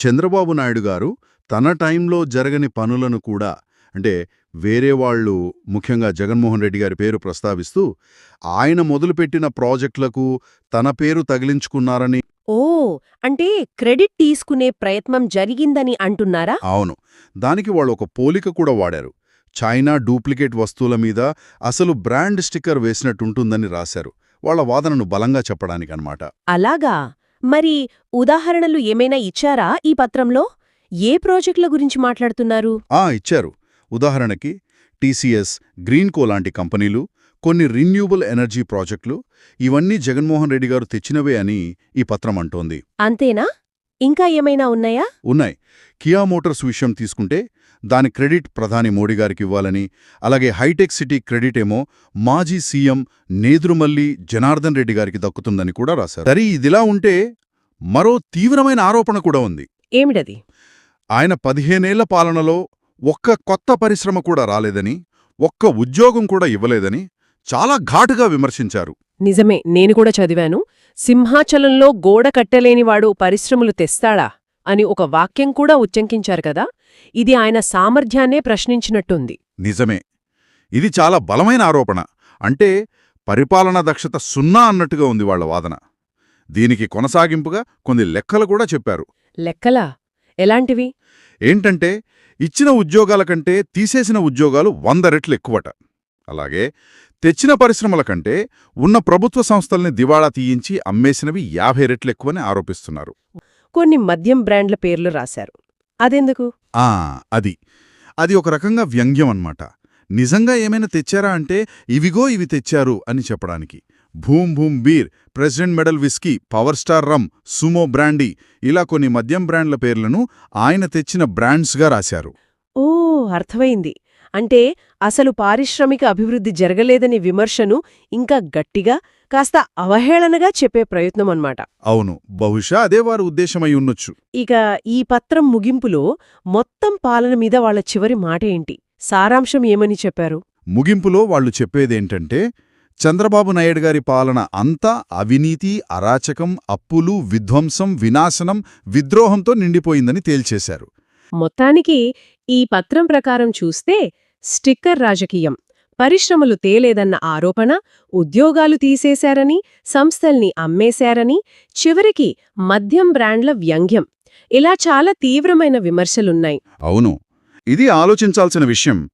చంద్రబాబు నాయుడు గారు తన టైంలో జరగని పనులను కూడా అంటే వేరే వాళ్ళు ముఖ్యంగా జగన్మోహన్ రెడ్డి గారి పేరు ప్రస్తావిస్తూ ఆయన మొదలుపెట్టిన ప్రాజెక్టులకు తన పేరు తగిలించుకున్నారని ఓ అంటే క్రెడిట్ తీసుకునే ప్రయత్నం జరిగిందని అంటున్నారా? అవును. దానికి వాళ్ళు ఒక పోలిక కూడా వాడారు. చైనా డూప్లికేట్ వస్తువుల మీద అసలు బ్రాండ్ స్టిక్కర్ వేసినట్టుంటుందని రాశారు. వాళ్ళ వాదనను బలంగా చెప్పడానికన్నమాట అలాగా? మరి ఉదాహరణలు ఏమైనా ఇచ్చారా ఈ పత్రంలో? ఏ ప్రాజెక్టుల గురించి మాట్లాడుతున్నారు? ఆ ఇచ్చారు. ఉదాహరణకి టీసీఎస్ గ్రీన్కో లాంటి కంపెనీలు కొన్ని రిన్యూబుల్ ఎనర్జీ ప్రాజెక్టులు ఇవన్నీ జగన్మోహన్ రెడ్డి గారు తెచ్చినవే అని ఈ పత్రం అంటోంది. అంతేనా? ఇంకా ఏమైనా ఉన్నాయా? ఉన్నాయి. కియా మోటార్స్ విషయం తీసుకుంటే దాని క్రెడిట్ ప్రధాని మోడీ గారికి ఇవ్వాలని అలాగే హైటెక్ సిటీ క్రెడిట్ ఏమో మాజీ సీఎం నేదురుమల్లి జనార్దన్ రెడ్డి గారికి దక్కుతుందని కూడా రాశారు. సరే ఇదిలా ఉంటే మరో తీవ్రమైన ఆరోపణ కూడా ఉంది. ఏమిటది? ఆయన పదిహేనేళ్ళ పాలనలో ఒక్క కొత్త పరిశ్రమ కూడా రాలేదని ఒక్క ఉద్యోగం కూడా ఇవ్వలేదని చాలా ఘాటుగా విమర్శించారు. నిజమే నేను కూడా చదివాను. సింహాచలంలో గోడ కట్టలేనివాడు పరిశ్రమలు తెస్తాడా? అని ఒక వాక్యం కూడా ఉచ్చంకించారు కదా? ఇది ఆయన సామర్థ్యాన్నే ప్రశ్నించినట్టుంది. నిజమే. ఇది చాలా బలమైన ఆరోపణ. అంటే పరిపాలనా దక్షత సున్నా అన్నట్టుగా ఉంది వాళ్ళ వాదన. దీనికి కొనసాగింపుగా కొన్ని లెక్కలు కూడా చెప్పారు. లెక్కలా? ఎలాంటివి? ఏంటంటే ఇచ్చిన ఉద్యోగాల కంటే తీసేసిన ఉద్యోగాలు వంద రెట్లు ఎక్కువట. అలాగే తెచ్చిన పరిశ్రమల కంటే ఉన్న ప్రభుత్వ సంస్థల్ని దివాళా తీయించి అమ్మేసినవి యాభై రెట్లు ఎక్కువని ఆరోపిస్తున్నారు. కొన్ని మద్యం బ్రాండ్ల పేర్లు రాశారు. అదెందుకు? ఆ అది. అది ఒక రకంగా వ్యంగ్యం అన్నమాట. నిజంగా ఏమైనా తెచ్చారా అంటే ఇవిగో ఇవి తెచ్చారు అని చెప్పడానికి. Boom Boom beer President Medal whisky Power Star rum Sumo brandy ఇలా కొన్ని మద్యం బ్రాండ్ల పేర్లను ఆయన తెచ్చిన బ్రాండ్స్గా రాశారు. ఓ అర్థమైంది. అంటే అసలు పారిశ్రామిక అభివృద్ధి జరగలేదని విమర్శను ఇంకా గట్టిగా కాస్త అవహేళనగా చెప్పే ప్రయత్నం అన్నమాట అవును. బహుశా అదే వారి ఉద్దేశమై ఉండొచ్చు ఇక ఈ పత్రం ముగింపులో మొత్తం పాలన మీద వాళ్ళ చివరి మాట ఏంటి? సారాంశం ఏమని చెప్పారు? ముగింపులో వాళ్ళు చెప్పేదేంటంటే చంద్రబాబు నాయుడు గారి పాలన అంతా అవినీతి అరాచకం అప్పులు విధ్వంసం వినాశనం విద్రోహంతో నిండిపోయిందని తేల్చేశారు. మొత్తానికి ఈ పత్రం ప్రకారం చూస్తే స్టిక్కర్ రాజకీయం. పరిశ్రమలు తేలేదన్న ఆరోపణ ఉద్యోగాలు తీసేశారని సంస్థల్ని అమ్మేశారని చివరికి మద్యం బ్రాండ్ల వ్యంగ్యం. ఇలా చాలా తీవ్రమైన విమర్శలున్నాయి. అవును. ఇది ఆలోచించాల్సిన విషయం.